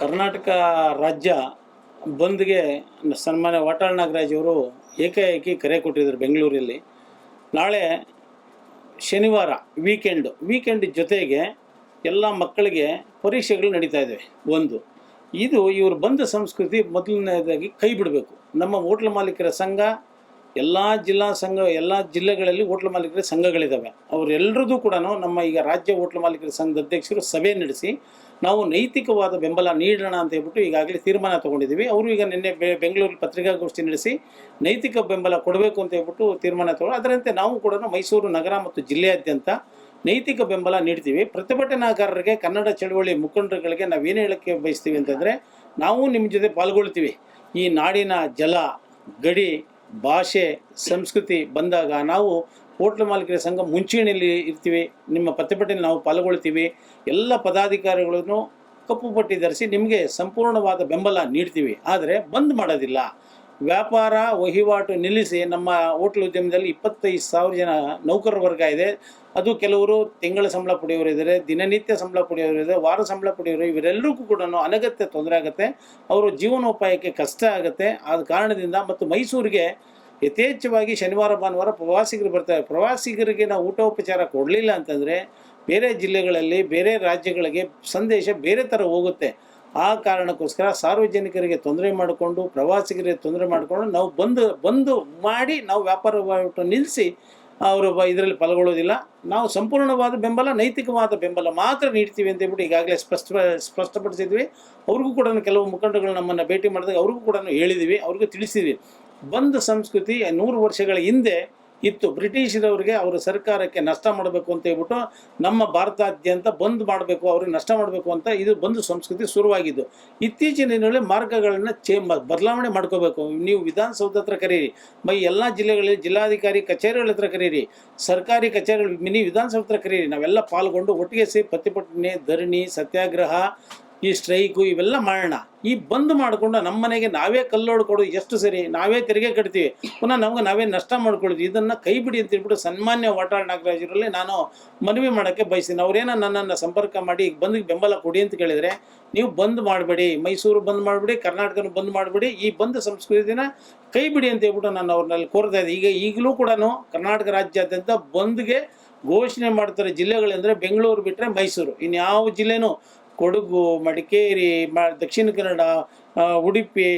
ಕರ್ನಾಟಕ ರಾಜ್ಯ ಬಂದ್ಗೆ ಸನ್ಮಾನ್ಯ ವಾಟಾಳ್ ನಾಗರಾಜ್ ಅವರು ಏಕಾಏಕಿ ಕರೆ ಕೊಟ್ಟಿದ್ದರು ಬೆಂಗಳೂರಲ್ಲಿ. ನಾಳೆ ಶನಿವಾರ ವೀಕೆಂಡು ವೀಕೆಂಡ್ ಜೊತೆಗೆ ಎಲ್ಲ ಮಕ್ಕಳಿಗೆ ಪರೀಕ್ಷೆಗಳು ನಡೀತಾ ಇದ್ದಾವೆ ಒಂದು, ಇದು ಇವರು ಬಂದ ಸಂಸ್ಕೃತಿ ಮೊದಲನೇದಾಗಿ ಕೈ ಬಿಡಬೇಕು. ನಮ್ಮ ಹೋಟ್ಲ್ ಮಾಲೀಕರ ಸಂಘ, ಎಲ್ಲ ಜಿಲ್ಲಾ ಸಂಘ, ಎಲ್ಲ ಜಿಲ್ಲೆಗಳಲ್ಲಿ ಹೋಟ್ಲ್ ಮಾಲೀಕರ ಸಂಘಗಳಿದ್ದಾವೆ ಅವರೆಲ್ಲರದ್ದು ಕೂಡ ನಮ್ಮ ಈಗ ರಾಜ್ಯ ಹೋಟ್ಲ್ ಮಾಲೀಕರ ಸಂಘದ ಅಧ್ಯಕ್ಷರು ಸಭೆ ನಡೆಸಿ ನಾವು ನೈತಿಕವಾದ ಬೆಂಬಲ ನೀಡೋಣ ಅಂತ ಹೇಳ್ಬಿಟ್ಟು ಈಗಾಗಲೇ ತೀರ್ಮಾನ ತಗೊಂಡಿದ್ದೀವಿ. ಅವರು ಈಗ ನಿನ್ನೆ ಬೆಂಗಳೂರಲ್ಲಿ ಪತ್ರಿಕಾಗೋಷ್ಠಿ ನಡೆಸಿ ನೈತಿಕ ಬೆಂಬಲ ಕೊಡಬೇಕು ಅಂತ ಹೇಳ್ಬಿಟ್ಟು ತೀರ್ಮಾನ ತಗೊಂಡು ಅದರಂತೆ ನಾವು ಕೂಡ ಮೈಸೂರು ನಗರ ಮತ್ತು ಜಿಲ್ಲೆಯಾದ್ಯಂತ ನೈತಿಕ ಬೆಂಬಲ ನೀಡ್ತೀವಿ. ಪ್ರತಿಭಟನಾಕಾರರಿಗೆ, ಕನ್ನಡ ಚಳವಳಿ ಮುಖಂಡರುಗಳಿಗೆ ನಾವೇನು ಹೇಳಕ್ಕೆ ಬಯಸ್ತೀವಿ ಅಂತಂದರೆ ನಾವು ನಿಮ್ಮ ಜೊತೆ ಪಾಲ್ಗೊಳ್ತೀವಿ. ಈ ನಾಡಿನ ಜಲ, ಗಡಿ, ಭಾಷೆ, ಸಂಸ್ಕೃತಿ ಬಂದಾಗ ನಾವು ಹೋಟ್ಲ್ ಮಾಲೀಕರ ಸಂಘ ಮುಂಚೂಣಿಯಲ್ಲಿ ಇರ್ತೀವಿ. ನಿಮ್ಮ ಪ್ರತಿಭಟನೆ ನಾವು ಪಾಲ್ಗೊಳ್ತೀವಿ. ಎಲ್ಲ ಪದಾಧಿಕಾರಿಗಳನ್ನು ಕಪ್ಪು ಪಟ್ಟಿ ಧರಿಸಿ ನಿಮಗೆ ಸಂಪೂರ್ಣವಾದ ಬೆಂಬಲ ನೀಡ್ತೀವಿ. ಆದರೆ ಬಂದ್ ಮಾಡೋದಿಲ್ಲ. ವ್ಯಾಪಾರ ವಹಿವಾಟು ನಿಲ್ಲಿಸಿ ನಮ್ಮ ಹೋಟ್ಲ್ ಉದ್ಯಮದಲ್ಲಿ ಇಪ್ಪತ್ತೈದು ಸಾವಿರ ಜನ ನೌಕರರ ವರ್ಗ ಇದೆ. ಅದು ಕೆಲವರು ತಿಂಗಳ ಸಂಬಳ ಪಡೆಯೋರು ಇದ್ದಾರೆ, ದಿನನಿತ್ಯ ಸಂಬಳ ಪಡೆಯೋರು ಇದ್ದಾರೆ, ವಾರ ಸಂಬಳ ಪಡೆಯೋರು ಇವರೆಲ್ಲರಿಗೂ ಕೂಡ ಅನಗತ್ಯ ತೊಂದರೆ ಆಗುತ್ತೆ. ಅವರು ಜೀವನೋಪಾಯಕ್ಕೆ ಕಷ್ಟ ಆಗುತ್ತೆ. ಆದ ಕಾರಣದಿಂದ ಮತ್ತು ಮೈಸೂರಿಗೆ ಯಥೇಚ್ಛವಾಗಿ ಶನಿವಾರ, ಭಾನುವಾರ ಪ್ರವಾಸಿಗರು ಬರ್ತಾರೆ. ಪ್ರವಾಸಿಗರಿಗೆ ನಾವು ಊಟೋಪಚಾರ ಕೊಡಲಿಲ್ಲ ಅಂತಂದರೆ ಬೇರೆ ಜಿಲ್ಲೆಗಳಲ್ಲಿ, ಬೇರೆ ರಾಜ್ಯಗಳಿಗೆ ಸಂದೇಶ ಬೇರೆ ಥರ ಹೋಗುತ್ತೆ. ಆ ಕಾರಣಕ್ಕೋಸ್ಕರ ಸಾರ್ವಜನಿಕರಿಗೆ ತೊಂದರೆ ಮಾಡಿಕೊಂಡು, ಪ್ರವಾಸಿಗರಿಗೆ ತೊಂದರೆ ಮಾಡಿಕೊಂಡು ನಾವು ಬಂದು ಬಂದು ಮಾಡಿ ನಾವು ವ್ಯಾಪಾರ ವಹಿವಾಟು ನಿಲ್ಲಿಸಿ ಅವರು ಇದರಲ್ಲಿ ಪಾಲ್ಗೊಳ್ಳೋದಿಲ್ಲ. ನಾವು ಸಂಪೂರ್ಣವಾದ ಬೆಂಬಲ, ನೈತಿಕವಾದ ಬೆಂಬಲ ಮಾತ್ರ ನೀಡ್ತೀವಿ ಅಂತ ಹೇಳ್ಬಿಟ್ಟು ಈಗಾಗಲೇ ಸ್ಪಷ್ಟ, ಸ್ಪಷ್ಟಪಡಿಸಿದ್ವಿ. ಅವ್ರಿಗೂ ಕೂಡ ಕೆಲವು ಮುಖಂಡಗಳು ನಮ್ಮನ್ನು ಭೇಟಿ ಮಾಡಿದಾಗ ಅವ್ರಿಗೂ ಕೂಡ ಹೇಳಿದ್ದೀವಿ ಅವ್ರಿಗೂ ತಿಳಿಸಿದ್ವಿ. ಬಂದ್ ಸಂಸ್ಕೃತಿ ನೂರು ವರ್ಷಗಳ ಹಿಂದೆ ಇತ್ತು. ಬ್ರಿಟಿಷರವರಿಗೆ ಅವರ ಸರ್ಕಾರಕ್ಕೆ ನಷ್ಟ ಮಾಡಬೇಕು ಅಂತ ಹೇಳ್ಬಿಟ್ಟು ನಮ್ಮ ಭಾರತಾದ್ಯಂತ ಬಂದ್ ಮಾಡಬೇಕು, ಅವ್ರಿಗೆ ನಷ್ಟ ಮಾಡಬೇಕು ಅಂತ ಇದು ಬಂದು ಸಂಸ್ಕೃತಿ ಶುರುವಾಗಿದ್ದು. ಇತ್ತೀಚಿನ ದಿನಗಳಲ್ಲಿ ಮಾರ್ಗಗಳನ್ನು ಚೇ ಬದಲಾವಣೆ ಮಾಡ್ಕೋಬೇಕು. ನೀವು ವಿಧಾನಸೌಧ ಹತ್ರ ಕರೀರಿ, ಮೈ ಎಲ್ಲ ಜಿಲ್ಲೆಗಳಲ್ಲಿ ಜಿಲ್ಲಾಧಿಕಾರಿ ಕಚೇರಿಗಳ ಹತ್ರ ಕರೀರಿ, ಸರ್ಕಾರಿ ಕಚೇರಿಗಳು ಮಿನಿ ವಿಧಾನಸೌಧ ಹತ್ರ ಕರೀರಿ. ನಾವೆಲ್ಲ ಪಾಲ್ಗೊಂಡು ಒಟ್ಟಿಗೆ ಸೇರಿ ಪ್ರತಿಭಟನೆ, ಧರಣಿ, ಸತ್ಯಾಗ್ರಹ ಈ ಸ್ಟ್ರೈಕು ಇವೆಲ್ಲ ಮಾಡೋಣ ಈ ಬಂದ್ ಮಾಡಿಕೊಂಡು ನಮ್ಮ ಮನೆಗೆ ನಾವೇ ಕಲ್ಲೋಡು ಕೊಡು ಎಷ್ಟು ಸರಿ? ನಾವೇ ತೆರಿಗೆ ಕಟ್ತೀವಿ. ಪುನಃ ನಮ್ಗೆ ನಾವೇ ನಷ್ಟ ಮಾಡ್ಕೊಳ್ತೀವಿ. ಇದನ್ನು ಕೈ ಬಿಡಿ ಅಂತ ಹೇಳ್ಬಿಟ್ಟು ಸನ್ಮಾನ್ಯ ವಾಟಾಳ್ ನಾಗರಾಜರಲ್ಲಿ ನಾನು ಮನವಿ ಮಾಡೋಕ್ಕೆ ಬಯಸ್ತೀನಿ. ಅವರೇನೋ ನನ್ನನ್ನು ಸಂಪರ್ಕ ಮಾಡಿ ಈಗ ಬಂದಿಗೆ ಬೆಂಬಲ ಕೊಡಿ ಅಂತ ಕೇಳಿದರೆ, ನೀವು ಬಂದ್ ಮಾಡಬೇಡಿ. ಮೈಸೂರು ಬಂದ್ ಮಾಡಬೇಡಿ, ಕರ್ನಾಟಕನ ಬಂದ್ ಮಾಡಬೇಡಿ. ಈ ಬಂದ್ ಸಂಸ್ಕೃತಿನ ಕೈ ಬಿಡಿ ಅಂತ ಹೇಳ್ಬಿಟ್ಟು ನಾನು ಅವ್ರನ್ನಲ್ಲಿ ಕೋರ್ತಾ ಇದ್ದೆ. ಈಗ ಈಗಲೂ ಕೂಡ ಕರ್ನಾಟಕ ರಾಜ್ಯಾದ್ಯಂತ ಬಂದ್ಗೆ ಘೋಷಣೆ ಮಾಡ್ತಾರೆ ಜಿಲ್ಲೆಗಳೆಂದರೆ ಬೆಂಗಳೂರು ಬಿಟ್ಟರೆ ಮೈಸೂರು. ಇನ್ಯಾವ ಜಿಲ್ಲೆನೂ ಕೊಡಗು, ಮಡಿಕೇರಿ, ಮ, ದಕ್ಷಿಣ ಕನ್ನಡ ಉಡುಪಿ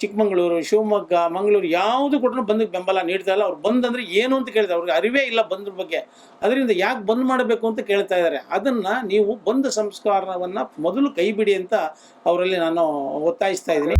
ಚಿಕ್ಕಮಗಳೂರು, ಶಿವಮೊಗ್ಗ, ಮಂಗಳೂರು ಯಾವುದು ಕೂಡ ಬಂದಕ್ಕೆ ಬೆಂಬಲ ನೀಡ್ತಾ ಇಲ್ಲ. ಅವ್ರು ಬಂದಂದರೆ ಏನು ಅಂತ ಕೇಳ್ತಾರೆ. ಅವ್ರಿಗೆ ಅರಿವೇ ಇಲ್ಲ ಬಂದ್ರ ಬಗ್ಗೆ. ಅದರಿಂದ ಯಾಕೆ ಬಂದ್ ಮಾಡಬೇಕು ಅಂತ ಕೇಳ್ತಾ ಇದ್ದಾರೆ ಅದನ್ನ ನೀವು ಬಂದ ಸಂಸ್ಕಾರವನ್ನು ಮೊದಲು ಕೈ ಬಿಡಿ ಅಂತ ಅವರಲ್ಲಿ ನಾನು ಒತ್ತಾಯಿಸ್ತಾ ಇದ್ದೀನಿ.